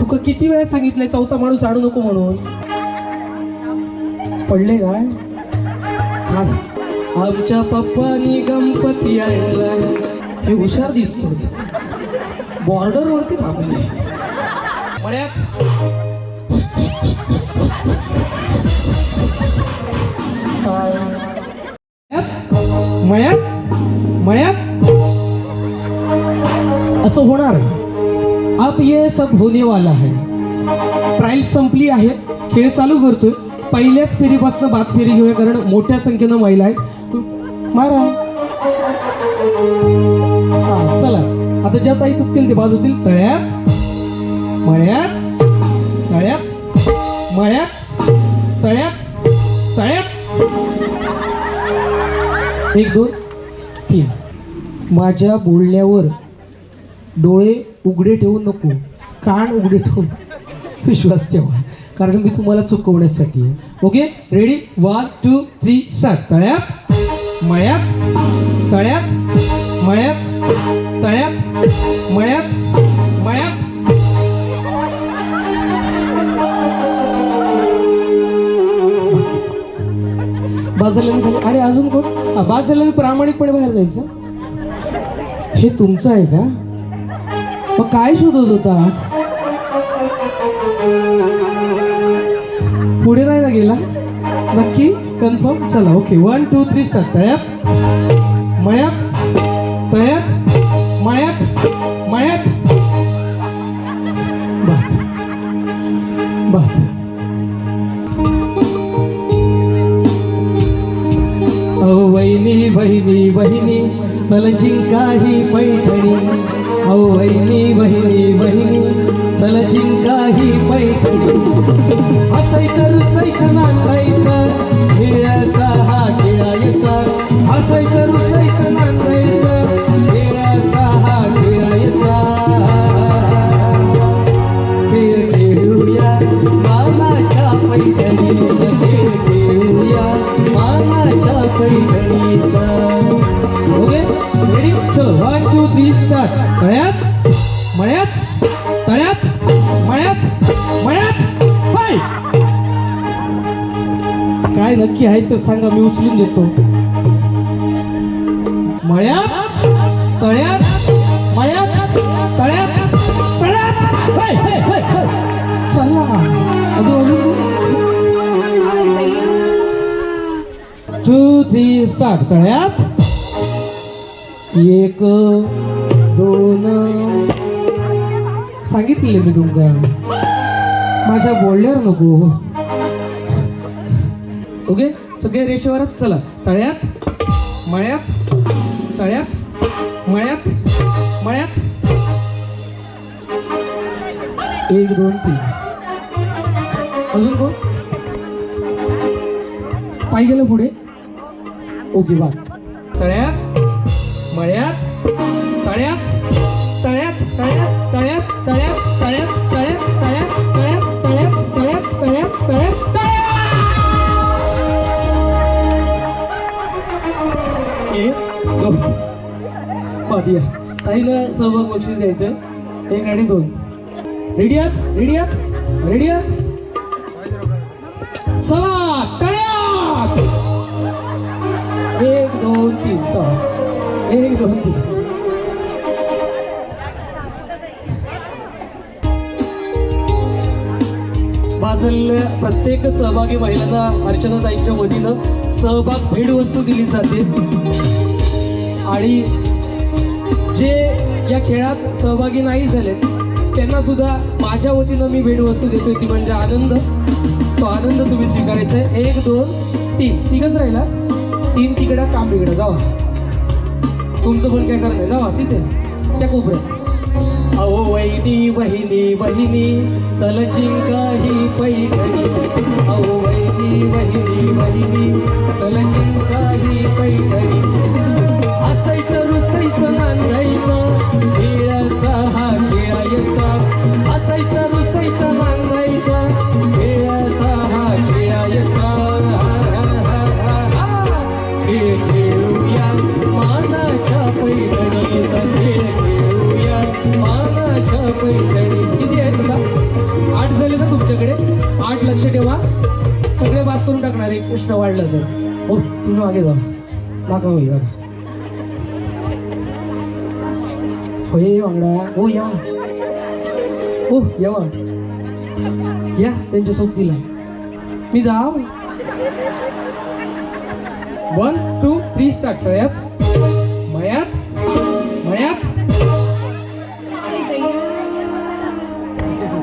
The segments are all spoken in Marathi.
तुका किती वेळा सांगितलंय चौथा माणूस आणू नको म्हणून? पडले काय? आमच्या पप्पानी गणपती आणला. हे हुशार दिसतो. बॉर्डर वरती थांबले. मळ्यात मळ्यात. मळ्यात. मळ्यात. असं होणार आहे. ये सब होने वाला है. ट्रायल संपली आहे. खेळ चालू करतोय. पहिल्याच फेरीपासून बाद फेरी घेऊया कारण मोठ्या संख्येनं महिला आहेत. मारा. हा चला. आता ज्या ताई चुकतील ते बाजूतील तळ्यात मळ्यात तळ्यात मळ्यात तळ्यात तळ्यात. एक दोन तीन. माझ्या बोलण्यावर डोळे उघडे ठेवू नको कान उघडे ठेवू विश्वास ठेवा. कारण मी तुम्हाला चुकवण्यासाठी आहे. Okay ready one two three start तळ्यात मळ्यात तळ्यात मळ्यात तळ्यात मळ्यात मळ्यात. बाद झाल्याने खाली अजून कोण? हा, बाद प्रामाणिकपणे बाहेर जायचं. हे तुमचं आहे का? मग काय शोधत होता? पुढे नाही ना गेला? नक्की? कन्फर्म? चला okay. One two three start तळ्यात. मळ्यात. तळ्यात. मळ्यात. मळ्यात. बात. बात. अहो वहिनी बहिणी बहिणी चल जिंकाही पैठणी. अहो वहिनी वहिनी वहिनी चल जिंकाही पैठणी. हसायचं रुसायचं नांदायचं खेळाचा हा खेळायचा. हसायचं रुसायचं नांदायचं काय आहे तर सांगा मी उचलून देतो. मळ्यात तळ्यात मळ्यात तळ्यात तळ्यात. चला अजून टू थ्री स्टार्ट. तळ्यात. एक दोन. सांगितले मी तुमका. माझ्या बोलण्यावर नको. ओके? सगळे रेषेवरच चला. तळ्यात मळ्यात तळ्यात मळ्यात मळ्यात. एक दोन तीन. अजून कोण? पाय गेलं पुढे? ओके बा तळ्यात या आईनं सहभाग बक्षीस द्यायचं एक आणि दोन. रेडी आहात? रेडी आहात? रेडी आहात? चला कळ्यात! एक दोन तीन. चला. एक दोन तीन. माझं प्रत्येक सहभागी महिलांना अर्चनाताईंच्या वतीनं सहभाग भेटवस्तू दिली जाते. आणि जे या खेळात सहभागी नाही झालेत त्यांना सुद्धा माझ्या वतीनं मी भेटवस्तू देतोय ती म्हणजे आनंद. तो आनंद तुम्ही स्वीकारायचा आहे. एक दोन तीन. तिघच राहिला. तीन तिकडं काम बिकडं जावा. तुमचं पण काय करणार? जावा तिथे. त्या कोपऱ्यात. अहो वहिनी वहिनी वहिनी. चल चिंकाही पैठणी. अहो वहिनी. एक प्रश्न वाढलं तर. हो तुम्ही मागे जा. मागा होई जा. होय वांगडा. हो या. हो येवा या त्यांच्या सोबतीला. मी जाव वन टू थ्री स्टार्ट मळ्यात मळ्यात. मळ्यात.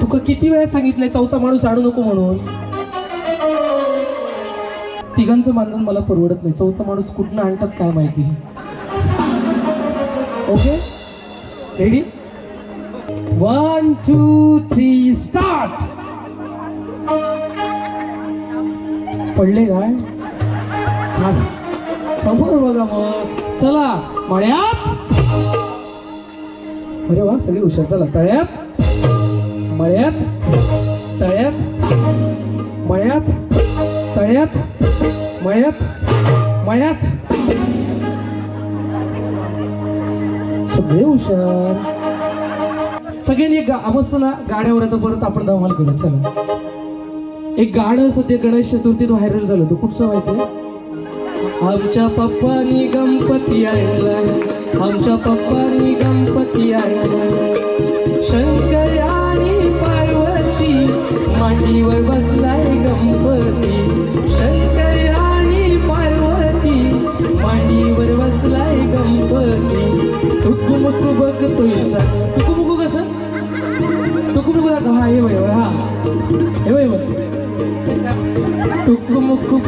तुका किती वेळा सांगितलंय चौथा माणूस आणू नको म्हणून? तिघांचं बांधून मला परवडत नाही. चौथा माणूस कुठनं आणतात काय माहिती? Okay ready one two three start पडले काय? हा. समोर बघा मग. चला मळ्यात! अरे वा सगळी हुशार. चला तळ्यात. मळ्यात. तळ्यात. मळ्यात. तळ्यात मळ्यात मळ्यात. सगळे हुशार. सगळ्यांनी एक गा- गाड्यावर आता परत आपण धमाल करू चला. एक गाणं सध्या गणेश चतुर्थीत व्हायरल झालं होतं. कुठचं माहिती आमच्या पप्पानी गणपती आणला आमच्या पप्पानी गणपती आणला शंकर आणि पार्वती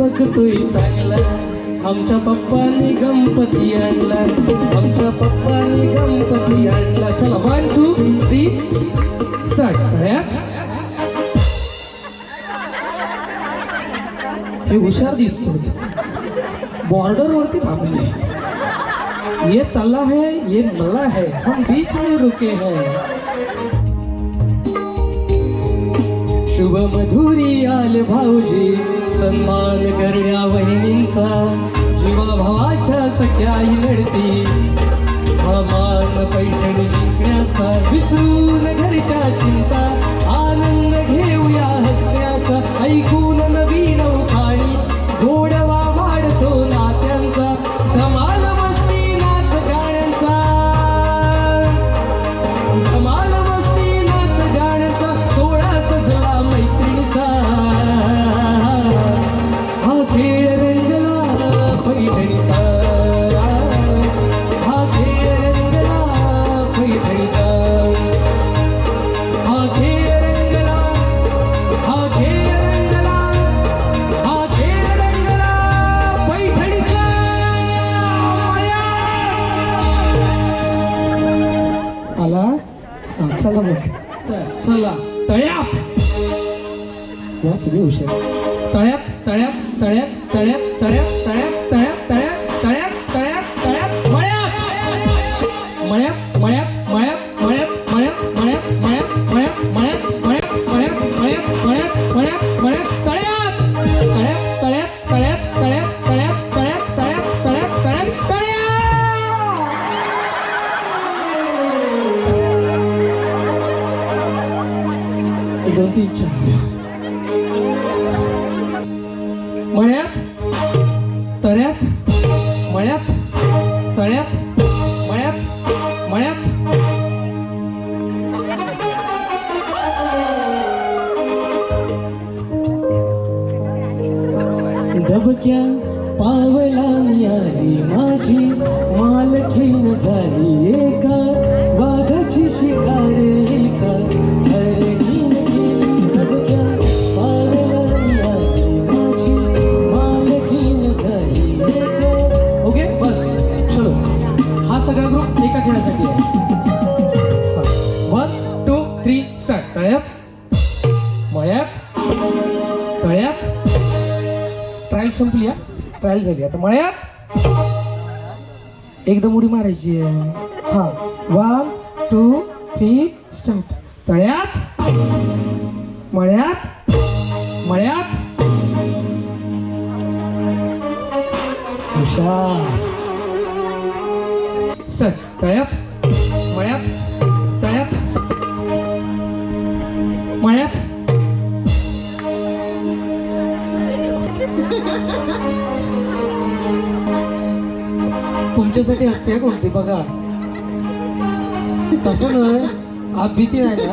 बघतोय चांगला. आमच्या पप्पानी गणपती आणला. आमच्या पप्पानी गणपती आणला. चला वन टू थ्री स्टार्ट हे हुशार दिसतो बॉर्डर वरती थांबले. ये तला है ये मला है. हम बीच में रुके हैं. शुभ मधुरी आल भाऊजी सन्मान करण्या वहिनींचा जीवा भावाच्या सख्याही लढती. हा मान पैठण जिंकण्याचा विसरून घरच्या चिंता आनंद घेऊया हसण्याचा ऐकून तळ्यात या सगळे हुशार तळ्यात तळ्यात तळ्यात तळ्यात तळ्यात तळ्यात तळ्यात तळ्यात तळ्यात तळ्यात तळ्यात मळ्यात मळ्यात मळ्यात मळ्यात मळ्यात मळ्यात मळ्यात तळ्यात तळ्यात मळ्यात तळ्यात मळ्यात मळ्यात. धबक्या पावला आली माझी मालकीन झाली. ट्रायल झाली. आता मळ्यात? एकदम उडी मारायची आहे. हा. वन टू थ्री स्टार्ट तळ्यात? मळ्यात? मळ्यात? हुशार. स्टार्ट तळ्यात? मळ्यात? तळ्यात? मळ्यात? तुमच्यासाठी असते कोणती? बघा. तसं नाही. आप भीती नाही ना.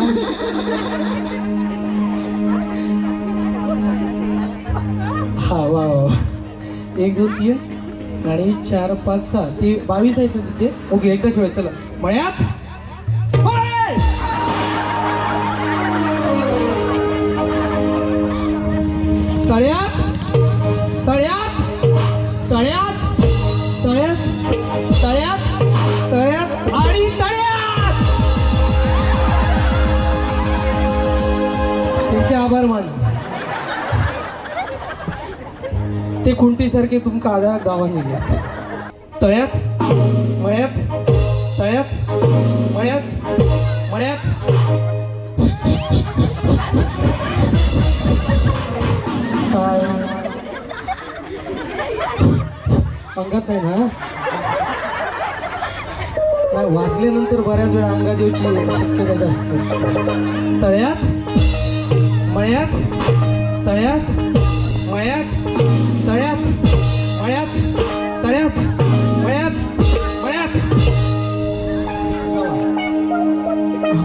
हा वा वा एक दोन तीन. आणि चार पाच सहा. ते बावीस आहेत ना तिथे? ओके एकदा खेळ चला. मळ्यात? तळ्यात? देवाचे आभार मान. ते खुंटीसारखे तुमका आधार गावात निघल्यात. तळ्यात मळ्यात तळ्यात मळ्यात मळ्यात. अंगात नाही ना? वाचल्यानंतर बऱ्याच वेळा अंगात येऊची शक्यता जास्त तळ्यात मळ्यात तळ्यात मळ्यात तळ्यात मळ्यात तळ्यात मळ्यात मळ्यात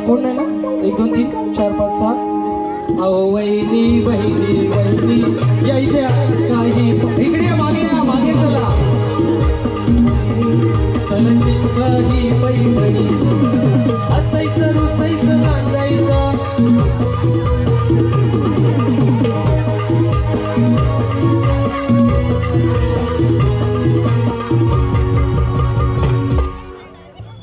कोण नाही ना एक दोन तीन चार पाच सहा. अहो वहिनी वहिनी